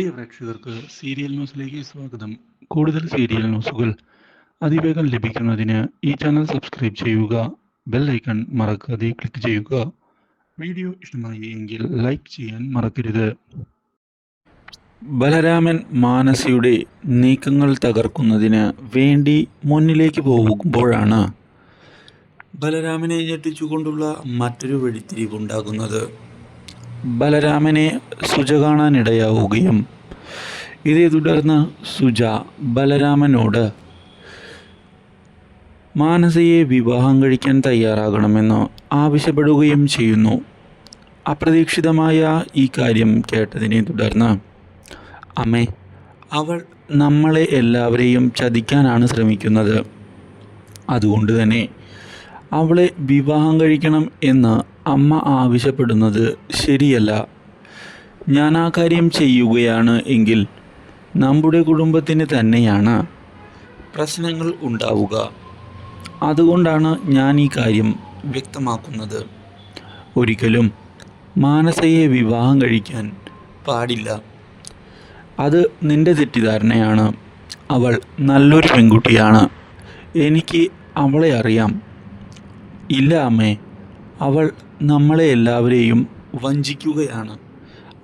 പ്രിയ പ്രേക്ഷകർക്ക് സീരിയൽ ന്യൂസിലേക്ക് സ്വാഗതം. കൂടുതൽ സീരിയൽ ന്യൂസുകൾ അതിവേഗം ലഭിക്കുന്നതിന് ഈ ചാനൽ സബ്സ്ക്രൈബ് ചെയ്യുക ബെൽ ഐക്കൺ മറക്കാതെ ക്ലിക്ക് ചെയ്യുക. വീഡിയോ ഇഷ്ടമായി എങ്കിൽ ലൈക്ക് ചെയ്യാൻ മറക്കരുത്. ബലരാമൻ മാനസിയുടെ നീക്കങ്ങൾ തകർക്കുന്നതിന് വേണ്ടി മുന്നിലേക്ക് പോകുമ്പോഴാണ് ബലരാമനെ ഞെട്ടിച്ചുകൊണ്ടുള്ള മറ്റൊരു വെടിത്തിരിവുണ്ടാകുന്നത്. ബലരാമനെ സുജ കാണാനിടയാവുകയും ഇതേ തുടർന്ന് സുജ ബലരാമനോട് മാനസയെ വിവാഹം കഴിക്കാൻ തയ്യാറാകണമെന്ന് ആവശ്യപ്പെടുകയും ചെയ്യുന്നു. അപ്രതീക്ഷിതമായ ഈ കാര്യം കേട്ടതിനെ തുടർന്ന് അമ്മേ അവൾ നമ്മളെ എല്ലാവരെയും ചതിക്കാനാണ് ശ്രമിക്കുന്നത്. അതുകൊണ്ട് തന്നെ അവളെ വിവാഹം കഴിക്കണം എന്ന് അമ്മ ആവശ്യപ്പെടുന്നത് ശരിയല്ല. ഞാൻ ആ കാര്യം ചെയ്യുകയാണ് എങ്കിൽ നമ്മുടെ കുടുംബത്തിന് തന്നെയാണ് പ്രശ്നങ്ങൾ ഉണ്ടാവുക. അതുകൊണ്ടാണ് ഞാൻ ഈ കാര്യം വ്യക്തമാക്കുന്നത്. ഒരിക്കലും മാനസയെ വിവാഹം കഴിക്കാൻ പാടില്ല. അത് നിന്റെ തെറ്റിദ്ധാരണയാണ്. അവൾ നല്ലൊരു പെൺകുട്ടിയാണ്. എനിക്ക് അവളെ അറിയാം. ഇല്ല അമ്മേ. അവൾ നമ്മളെ എല്ലാവരെയും വഞ്ചിക്കുകയാണ്.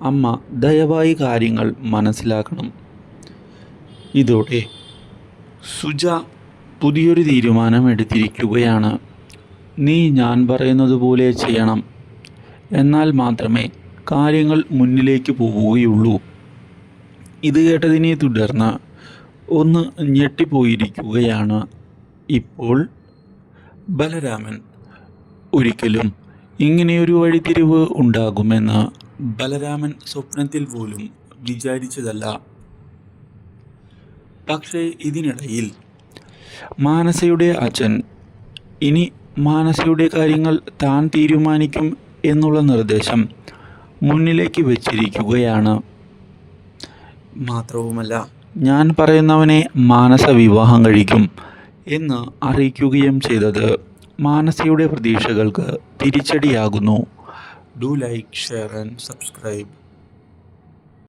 അമ്മ ദയവായി കാര്യങ്ങൾ മനസ്സിലാക്കണം. ഇതോടെ സുജ പുതിയൊരു തീരുമാനം എടുത്തിരിക്കുകയാണ് നീ ഞാൻ പറയുന്നത് പോലെ ചെയ്യണം. എന്നാൽ മാത്രമേ കാര്യങ്ങൾ മുന്നിലേക്ക് പോവുകയുള്ളൂ. ഇത് കേട്ടതിനെ തുടർന്ന് ഒന്ന് ഞെട്ടിപ്പോയിരിക്കുകയാണ്. ഇപ്പോൾ ബലരാമൻ ഒരിക്കലും ഇങ്ങനെയൊരു വഴിത്തിരിവ് ഉണ്ടാകുമെന്ന് ബലരാമൻ സ്വപ്നത്തിൽ പോലും വിചാരിച്ചതല്ല. പക്ഷേ ഇതിനിടയിൽ മാനസയുടെ അച്ഛൻ ഇനി മാനസയുടെ കാര്യങ്ങൾ താൻ തീരുമാനിക്കും എന്നുള്ള നിർദ്ദേശം മുന്നിലേക്ക് വച്ചിരിക്കുകയാണ്. മാത്രവുമല്ല ഞാൻ പറയുന്നവനെ മാനസ വിവാഹം കഴിക്കും എന്ന് അറിയിക്കുകയും ചെയ്തത് മാനസയുടെ പ്രതീക്ഷകൾക്ക് തിരിച്ചടിയാകുന്നു. Do like share and subscribe